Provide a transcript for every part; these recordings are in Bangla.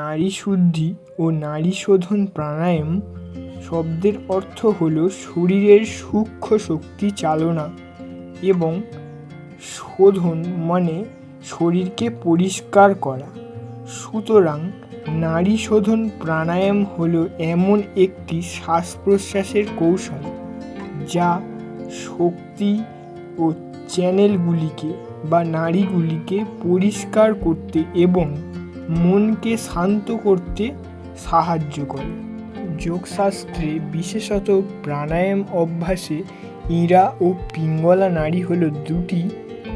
নাড়ীশুদ্ধি ও নারী শোধন প্রাণায়াম শব্দের অর্থ হল শরীরের সূক্ষ্ম শক্তি চালনা এবং শোধন মানে শরীরকে পরিষ্কার করা। সুতরাং নারী শোধন প্রাণায়াম হল এমন একটি শ্বাস প্রশ্বাসের কৌশল যা শক্তি ও চ্যানেলগুলিকে বা নারীগুলিকে পরিষ্কার করতে এবং মনকে শান্ত করতে সাহায্য করে। যোগশাস্ত্রে বিশেষত প্রাণায়াম অভ্যাসে ইরা ও পিঙ্গলা নাড়ি হল দুটি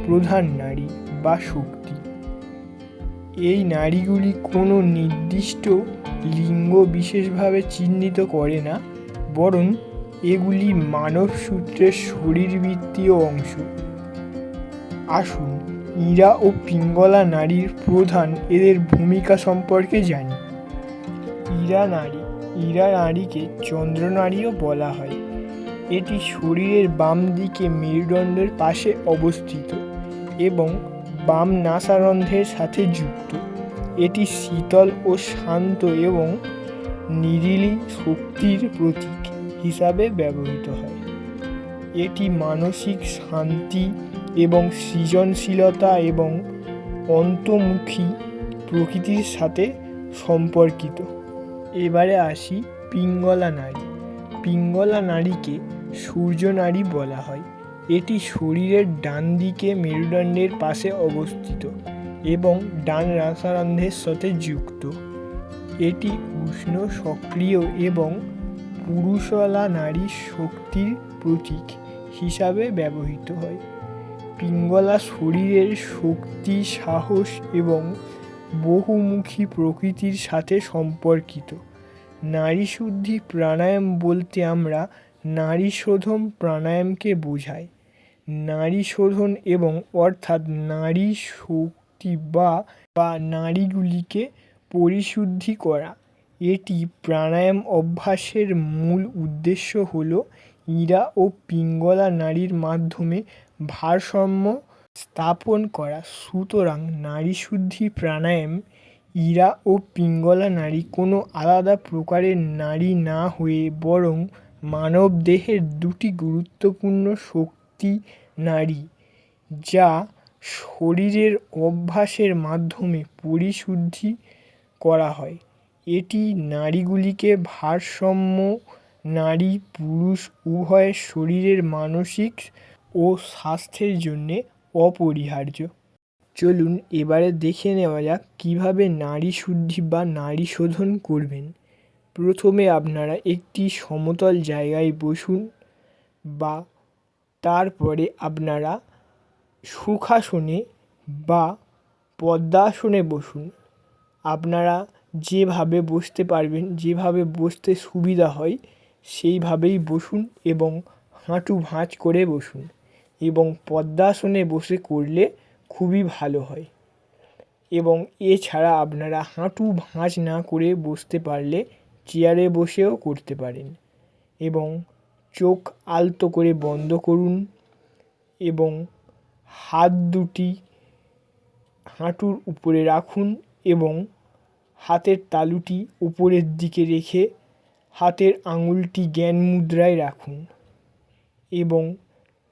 প্রধান নাড়ি বা শক্তি। এই নাড়িগুলি কোনো নির্দিষ্ট লিঙ্গ বিশেষভাবে চিহ্নিত করে না, বরং এগুলি মানব সূত্রের শরীরবৃত্তীয় অংশ। আসুন ইরা ও পিঙ্গলা নারীর প্রধান, এদের ভূমিকা সম্পর্কে জানি। ইরা নারী, ইরা নারীকে চন্দ্রনারীও বলা হয়। এটি শরীরের বাম দিকে মেরুদণ্ডের পাশে অবস্থিত এবং বাম নাসারন্ধ্রের সাথে যুক্ত। এটি শীতল ও শান্ত এবং নিরিলি শক্তির প্রতীক হিসাবে ব্যবহৃত হয়। এটি মানসিক শান্তি এবং সৃজনশীলতা এবং অন্তর্মুখী প্রকৃতির সাথে সম্পর্কিত। এবারে আসি পিঙ্গলা নারী। পিঙ্গলা নারীকে সূর্য নারী বলা হয়। এটি শরীরের ডান দিকে মেরুদণ্ডের পাশে অবস্থিত এবং ডান রাসারন্ধ্রের সাথে যুক্ত। এটি উষ্ণ, সক্রিয় এবং পুরুষলা নারী শক্তির প্রতীক হিসাবে ব্যবহৃত হয়। পিঙ্গলা শরীরের শক্তি, সাহস এবং বহুমুখী প্রকৃতির সাথে সম্পর্কিত। নারীশুদ্ধি প্রাণায়াম বলতে আমরা নারী শোধন প্রাণায়ামকে বোঝাই। নারী শোধন এবং অর্থাৎ নারী শক্তি বা বা নারীগুলিকে পরিশুদ্ধি করা। এটি প্রাণায়াম অভ্যাসের মূল উদ্দেশ্য হল ইরা ও পিঙ্গলা নারীর মাধ্যমে ভারসাম্য স্থাপন করা। সুতরাং নারীশুদ্ধি প্রাণায়াম, ইরা ও পিঙ্গলা নারী কোনো আলাদা প্রকারের নারী না হয়ে বরং মানবদেহের দুটি গুরুত্বপূর্ণ শক্তি নাড়ি যা শরীরের অভ্যাসের মাধ্যমে পরিশুদ্ধি করা হয়। এটি নাড়িগুলিকে ভারসাম্য নারী পুরুষ উভয়ের শরীরের মানসিক ও স্বাস্থ্যের জন্যে অপরিহার্য। চলুন এবারে দেখে নেওয়া যাক কীভাবে নারী শুদ্ধি বা নারী শোধন করবেন। প্রথমে আপনারা একটি সমতল জায়গায় বসুন বা তারপরে আপনারা সুখাসনে বা পদ্মাসনে বসুন। আপনারা যেভাবে বসতে পারবেন, যেভাবে বসতে সুবিধা হয়, সেইভাবেই বসুন এবং হাঁটু ভাঁজ করে বসুন। এবং পদ্মাসনে বসে করলে খুবই ভালো হয়। এবং এছাড়া আপনারা হাঁটু ভাঁজ না করে বসতে পারলে চেয়ারে বসেও করতে পারেন। এবং চোখ আলতো করে বন্ধ করুন এবং হাত দুটি হাঁটুর উপরে রাখুন এবং হাতের তালুটি উপরের দিকে রেখে হাতের আঙুলটি জ্ঞান মুদ্রায় রাখুন এবং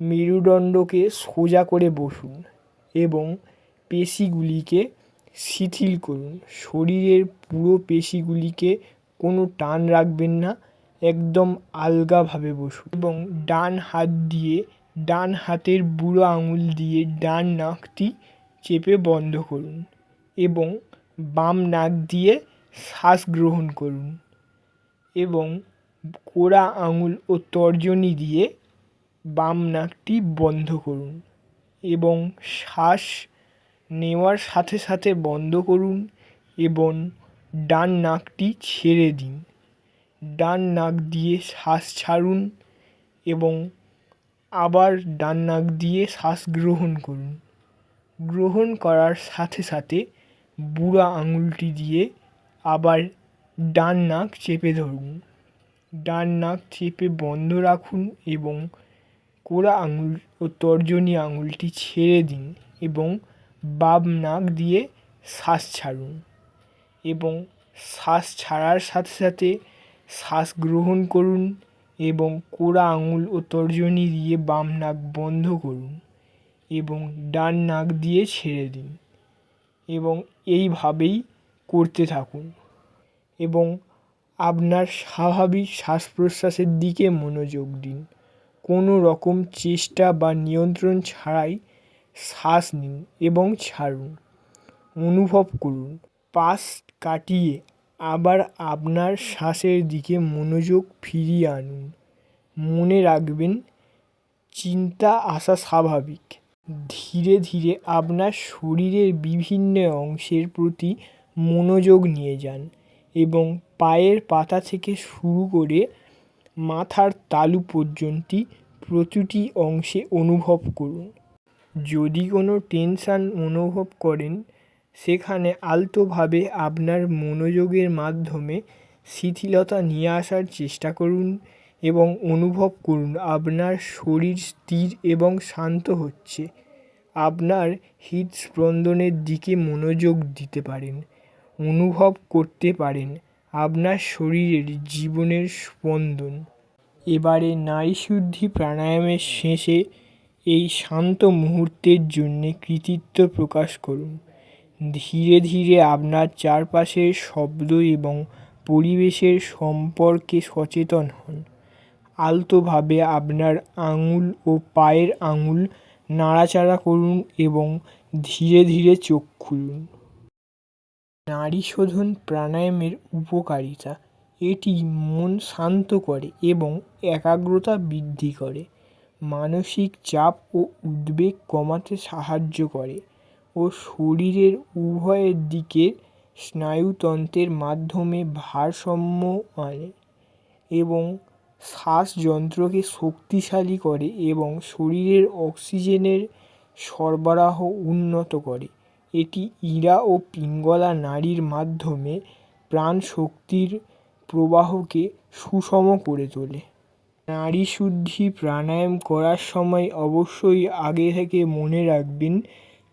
মেরুদণ্ডকে সোজা করে বসুন এবং পেশিগুলিকে শিথিল করুন। শরীরের পুরো পেশিগুলিকে কোনো টান রাখবেন না, একদম আলগাভাবে বসুন এবং ডান হাত দিয়ে, ডান হাতের বুড়ো আঙুল দিয়ে ডান নাকটি চেপে বন্ধ করুন এবং বাম নাক দিয়ে শ্বাস গ্রহণ করুন এবং কোড়া আঙুল ও তর্জনী দিয়ে বাম নাকটি বন্ধ করুন এবং শ্বাস নেওয়ার সাথে সাথে বন্ধ করুন এবং ডান নাকটি ছেড়ে দিন। ডান নাক দিয়ে শ্বাস ছাড়ুন এবং আবার ডান নাক দিয়ে শ্বাস গ্রহণ করুন। গ্রহণ করার সাথে সাথে বুড়ো আঙুলটি দিয়ে আবার ডান নাক চেপে ধরুন। ডান নাক চেপে বন্ধ রাখুন এবং কোড়া আঙুল ও তর্জনী আঙুলটি ছেড়ে দিন এবং বাম নাক দিয়ে শ্বাস ছাড়ুন এবং শ্বাস ছাড়ার সাথে সাথে শ্বাস গ্রহণ করুন এবং কোড়া আঙুল ও তর্জনী দিয়ে বাম নাক বন্ধ করুন এবং ডান নাক দিয়ে ছেড়ে দিন এবং এইভাবেই করতে থাকুন এবং আপনার স্বাভাবিক শ্বাস প্রশ্বাসের দিকে মনোযোগ দিন। কোনো রকম চেষ্টা বা নিয়ন্ত্রণ ছাড়াই শ্বাস নিন এবং ছাড়ুন। অনুভব করুন। পাশ কাটিয়ে আবার আপনার শ্বাসের দিকে মনোযোগ ফিরিয়ে আনুন। মনে রাখবেন, চিন্তা আসা স্বাভাবিক। ধীরে ধীরে আপনার শরীরের বিভিন্ন অংশের প্রতি মনোযোগ নিয়ে যান এবং পায়ের পাতা থেকে শুরু করে মাথার তালু পর্যন্ত প্রতিটি অংশে অনুভব করুন। যদি কোনো টেনশান অনুভব করেন, সেখানে আলতোভাবে আপনার মনোযোগের মাধ্যমে শিথিলতা নিয়ে আসার চেষ্টা করুন এবং অনুভব করুন আপনার শরীর স্থির এবং শান্ত হচ্ছে। আপনার হৃদস্পন্দনের দিকে মনোযোগ দিতে পারেন, অনুভব করতে পারেন। আপনার শরীরের জীবনের স্পন্দন। এবারে নাড়িশুদ্ধি প্রাণায়ামের শেষে এই শান্ত মুহূর্তের জন্যে কৃতিত্ব প্রকাশ করুন। ধীরে ধীরে আপনার চারপাশের শব্দ এবং পরিবেশের সম্পর্কে সচেতন হন। আলতোভাবে আপনার আঙুল ও পায়ের আঙুল নাড়াচাড়া করুন এবং ধীরে ধীরে চোখ খুলুন। নাড়িশোধন প্রাণায়ামের উপকারিতা। এটি মন শান্ত করে এবং একাগ্রতা বৃদ্ধি করে। মানসিক চাপ ও উদ্বেগ কমাতে সাহায্য করে ও শরীরের উভয়ের দিকে স্নায়ুতন্ত্রের মাধ্যমে ভারসাম্য আনে এবং শ্বাসযন্ত্রকে শক্তিশালী করে এবং শরীরের অক্সিজেনের সরবরাহ উন্নত করে। এটি ইড়া ও পিঙ্গলা নাড়ির মাধ্যমে প্রাণশক্তির প্রবাহকে সুষম করে তোলে। নাড়িশুদ্ধি প্রাণায়াম করার সময় অবশ্যই আগে থেকে মনে রাখবেন,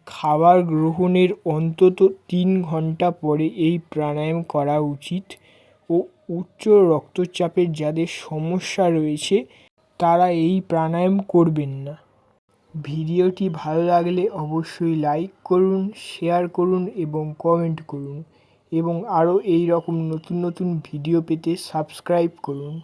খাবার গ্রহণের অন্তত তিন ঘণ্টা পরে এই প্রাণায়াম করা উচিত ও উচ্চ রক্তচাপের যাদের সমস্যা রয়েছে, তারা এই প্রাণায়াম করবেন না। ভিডিওটি ভালো লাগলে অবশ্যই লাইক করুন শেয়ার করুন এবং কমেন্ট করুন এবং আরও এই রকম নতুন নতুন ভিডিও পেতে সাবস্ক্রাইব করুন।